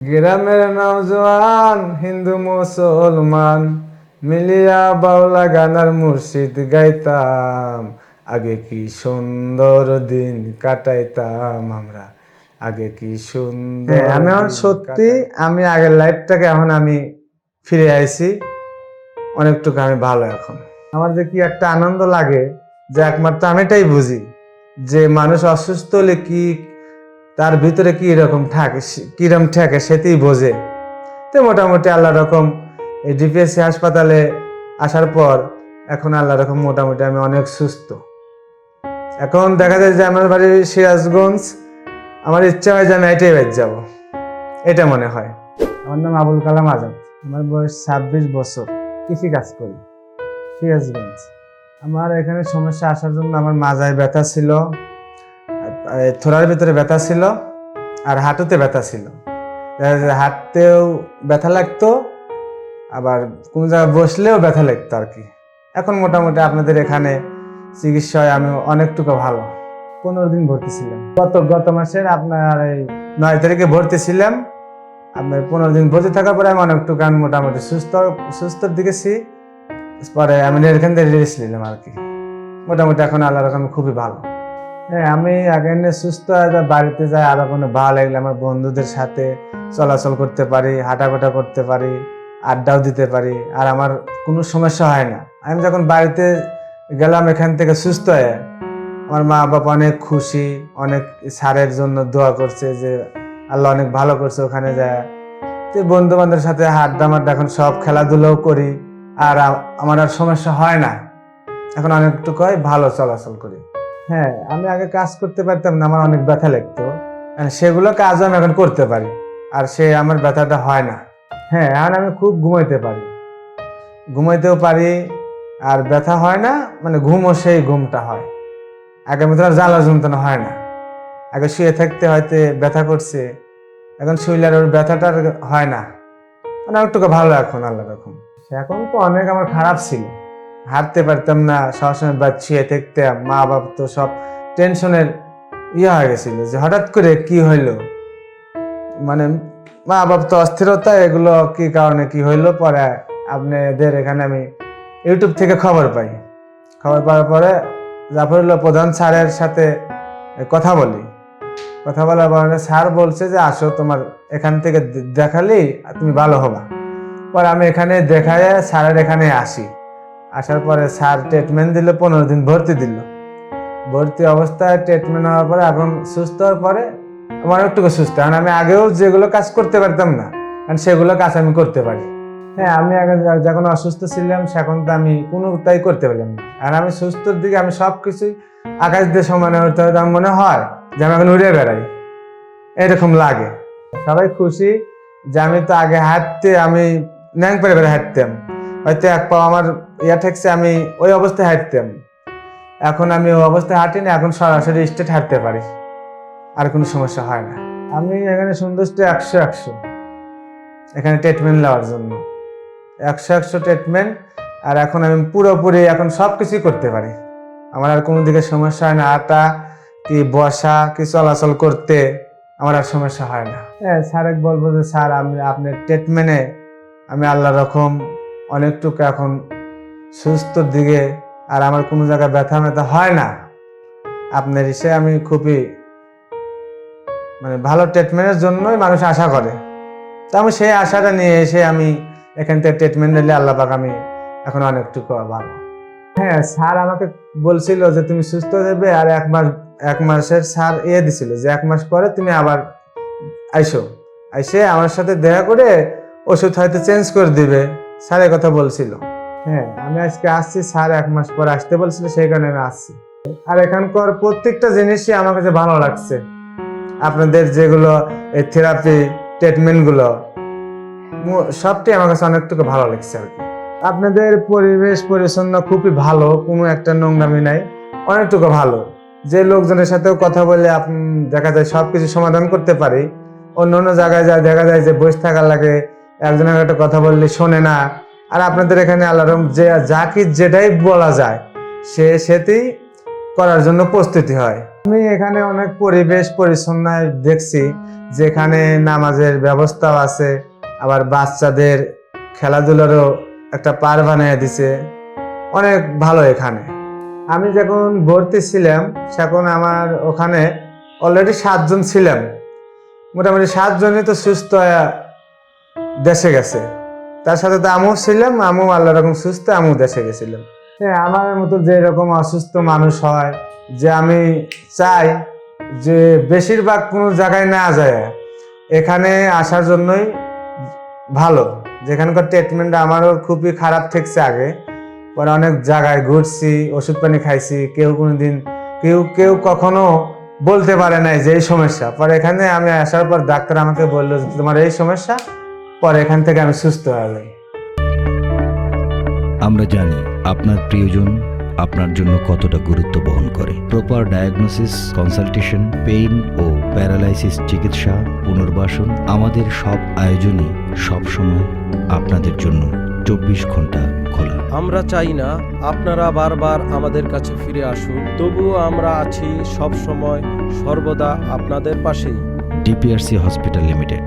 গ্রামের নওজোয়ান হিন্দু মুসলমান। মিলিয়া বাউলা গানার মুর্শিদ গাইতাম। আগে কি সুন্দর দিন কাটাইতাম আমরা। আগে কি সুন্দর হ্যাঁ, আমি এখন সত্যি আমি আগের লাইফটাকে এখন আমি ফিরে আইছি। অনেকটুকু আমি ভালো এখন। আমার যে কি একটা আনন্দ লাগে যে একমাত্র আমি এটাই বুঝি যে মানুষ অসুস্থ হলে কি তার ভিতরে কি রকম থাকে কিরম থাকে সেটাই বোঝে। তো মোটামুটি আল্লাহ রকম এই ডিপিএসসি হাসপাতালে আসার পর এখন আল্লাহ রকম মোটামুটি আমি অনেক সুস্থ। এখন দেখা যায় যে আমার বাড়ি সিরাজগঞ্জ, আমার ইচ্ছা হয় যে আমি এটাই বাড়ি যাব। এটা মনে হয়। আমার নাম আবুল কালাম আজাদ। আমার বয়স ছাব্বিশ বছর। কৃষি কাজ করি। সিরাজগঞ্জ। আমার এখানে সমস্যা আসার জন্য আমার মাজায় ব্যথা ছিল। থোড়ার ভিতরে ব্যথা ছিল আর হাঁটুতে ব্যথা ছিল। হাঁটতেও ব্যথা লাগতো, আবার কোনো জায়গায় বসলেও ব্যথা লাগতো আর কি। এখন মোটামুটি আপনাদের এখানে চিকিৎসায় আমি অনেকটুকু ভালো। পনেরো দিন ভর্তি ছিলাম। গত গত মাসের আপনার এই নয় তারিখে ভর্তি ছিলাম। আপনার পনেরো দিন ভর্তি থাকার পরে আমি অনেকটুকু আমি মোটামুটি সুস্থ, সুস্থর দিকে ছি। পরে আমি এখান থেকে রেস্ট নিলাম আর কি। মোটামুটি এখন আল্লাহ রকম খুবই ভালো। আমি আগে সুস্থ হয়ে বাড়িতে যাই, আরও কোনো ভালো লাগলে আমার বন্ধুদের সাথে চলাচল করতে পারি হাঁটাফাটা করতে পারি, আড্ডাও দিতে পারি, আর আমার কোনো সমস্যা হয় না। আমি যখন বাড়িতে গেলাম, এখান থেকে সুস্থ হয়ে আমার মা বাবা অনেক খুশি, অনেক স্যারের জন্য দোয়া করছে যে, আল্লাহ অনেক ভালো করছে ওখানে যায়। তো বন্ধু বান্ধবের সাথে আড্ডা মাড্ডা এখন সব খেলাধুলাও করি, আর আমার আর সমস্যা হয় না। এখন অনেকটুকু হয় ভালো চলাচল করি। হ্যাঁ আমি আগে কাজ করতে পারতাম না, আমার অনেক ব্যথা লাগতো। সেগুলো কাজও আমি এখন করতে পারি, আর সে আমার ব্যথাটা হয় না। হ্যাঁ এখন আমি খুব ঘুমাইতে পারি। ঘুমাইতেও পারি, আর ব্যথা হয় না মানে ঘুমও সেই ঘুমটা হয়। আগে মতো জ্বালা যন্ত্রণা হয় না। আগে শুয়ে থাকতে হয়তো ব্যথা করছে, এখন শুইলে আর ওর ব্যথাটা হয় না। মানে একটু ভালো এখন আল্লাহ রকম। সে এখন তো অনেক আমার খারাপ ছিল। হাঁটতে পারতাম না, সবসময় বাচ্চিয়ে থাকতাম। মা বাপ তো সব টেনশনের ইয়ে হয়ে গেছিল যে হঠাৎ করে কি হইল? মানে মা বাপ তো অস্থিরতা, এগুলো কি কারণে কি হইল? পরে আপনাদের এখানে আমি ইউটিউব থেকে খবর পাই। খবর পাওয়ার পরে জাফরুল্লাহ প্রধান স্যারের সাথে কথা বলি। কথা বলার পরে স্যার বলছে যে, আসো তোমার এখান থেকে দেখালেই তুমি ভালো হবা। পরে আমি এখানে দেখায় স্যারের এখানে আসি। আসার পরে স্যার ট্রিটমেন্ট দিল, পনেরো দিন ভর্তি দিল। ভর্তি অবস্থায় ট্রিটমেন্ট হওয়ার পরে এখন সুস্থ হওয়ার পরে আমার একটু সুস্থ। কারণ আমি আগেও যেগুলো কাজ করতে পারতাম না কারণ সেগুলো কাজ আমি করতে পারি। হ্যাঁ আমি আগে যখন অসুস্থ ছিলাম, সেখন তো আমি কোনো তাই করতে পারলাম না। আর আমি সুস্থর দিকে, আমি সব কিছুই আকাশ দিয়ে সমানে হতে হতে আমার মনে হয় যে আমি এখন উড়ে বেড়াই। এরকম লাগে। সবাই খুশি যে আমি তো আগে হাঁটতে, আমি ন্যাং পেরে বেড়ে হাঁটতাম। হয়তো এক পা আমার ইয়া ঠেকছে, আমি ওই অবস্থায় হাঁটতাম। এখন আমি ওই অবস্থায় হাঁটি না এখন সরাসরি স্টেট হাঁটতে পারি। আর কোনো সমস্যা হয় না। আমি এখানে সুন্দর সন্তুষ্ট একশো একশো। এখানে ট্রিটমেন্ট নেওয়ার জন্য। একশো একশো ট্রিটমেন্ট আর এখন আমি পুরোপুরি এখন সব কিছুই করতে পারি। আমার আর কোনো দিকে সমস্যা হয় না আটা কি বসা, কি চলাচল করতে, আমার আর সমস্যা হয় না। হ্যাঁ স্যারে বলব যে, স্যার, আমি, আপনার ট্রিটমেন্টে আমি আল্লাহ রকম অনেকটুকু এখন সুস্থর দিকে আর আমার কোনো জায়গায় ব্যথা ব্যথা হয় না। আপনার এসে আমি খুবই মানে ভালো ট্রিটমেন্টের জন্যই মানুষ আশা করে। তো আমি সেই আশাটা নিয়ে এসে আমি এখান থেকে ট্রিটমেন্ট নিলে আল্লাহ পাক আমি এখন অনেকটুকু ভালো হ্যাঁ স্যার আমাকে বলছিল যে তুমি সুস্থ দেবে আর এক মাস, এক মাসের স্যার ইয়ে দিছিল যে এক মাস পরে তুমি আবার আইসো। আইসে আমার সাথে দেখা করে ওষুধ হয়তো চেঞ্জ করে দিবে। স্যার কথা বলছিল। হ্যাঁ আমি আজকে আসছি, স্যার এক মাস পর আসতে বলছিল, সেই কারণে আমি আসছি। আর এখানকার প্রত্যেকটা জিনিসই আমার কাছে ভালো লাগছে। আপনাদের যেগুলো এই থেরাপি ট্রিটমেন্টগুলো সবটাই আমার কাছে অনেকটুকু ভালো লাগছে আর কি। আপনাদের পরিবেশ পরিচ্ছন্ন খুবই ভালো, কোনো একটা নোংরামি নাই, অনেকটুকু ভালো। যে লোকজনের সাথেও কথা বলে দেখা যায় সব কিছু সমাধান করতে পারি, অন্য অন্য জায়গায় যায়, দেখা যায় যে বসে থাকার লাগে একজনের একটা কথা বললে শোনে না। আর আপনাদের এখানে আল্লাহরম যে যা কি যেটাই বলা যায়, সে সেটাই করার জন্য প্রস্তুতি হয়। আমি এখানে অনেক পরিবেশ পরিচ্ছন্ন দেখছি, যেখানে নামাজের ব্যবস্থাও আছে, আবার বাচ্চাদের খেলাধুলারও একটা পার বানিয়ে দিছে। অনেক ভালো এখানে। আমি যখন ভর্তি ছিলাম তখন আমার ওখানে অলরেডি সাতজন ছিলাম। মোটামুটি সাতজনই তো সুস্থ দেশে গেছে। তার সাথে তো আমিও ছিলাম, আমিও আল্লাহ রকম সুস্থ, আমিও দেশে গেছিলাম। হ্যাঁ আমার মতো যে রকম অসুস্থ মানুষ হয়, যে আমি চাই যে বেশিরভাগ কোনো জায়গায় না যায়, এখানে আসার জন্যই ভালো। যেখানকার ট্রিটমেন্ট আমারও খুবই খারাপ ঠেকছে আগে। পরে অনেক জায়গায় ঘুরছি, ওষুধ পানি খাইছি, কেউ কোনো দিন কেউ কেউ কখনো বলতে পারে নাই যে এই সমস্যা। পরে এখানে আমি আসার পর ডাক্তার আমাকে বলল তোমার এই সমস্যা? পরে এখান থেকে আমি সুস্থ হয়ে যাই। আমরা জানি আপনার প্রিয়জন আপনার জন্য কতটা গুরুত্ব বহন করে। প্রপার ডায়াগনোসিস কনসালটেশন পেইন ও প্যারালাইসিস চিকিৎসা পুনর্বাসন আমাদের সব আয়োজনই সবসময় আপনাদের জন্য চব্বিশ ঘণ্টা খোলা। আমরা চাই না আপনারা বারবার আমাদের কাছে ফিরে আসুন তবুও আমরা আছি সব সময় সর্বদা আপনাদের পাশেই। DPRC hospital limited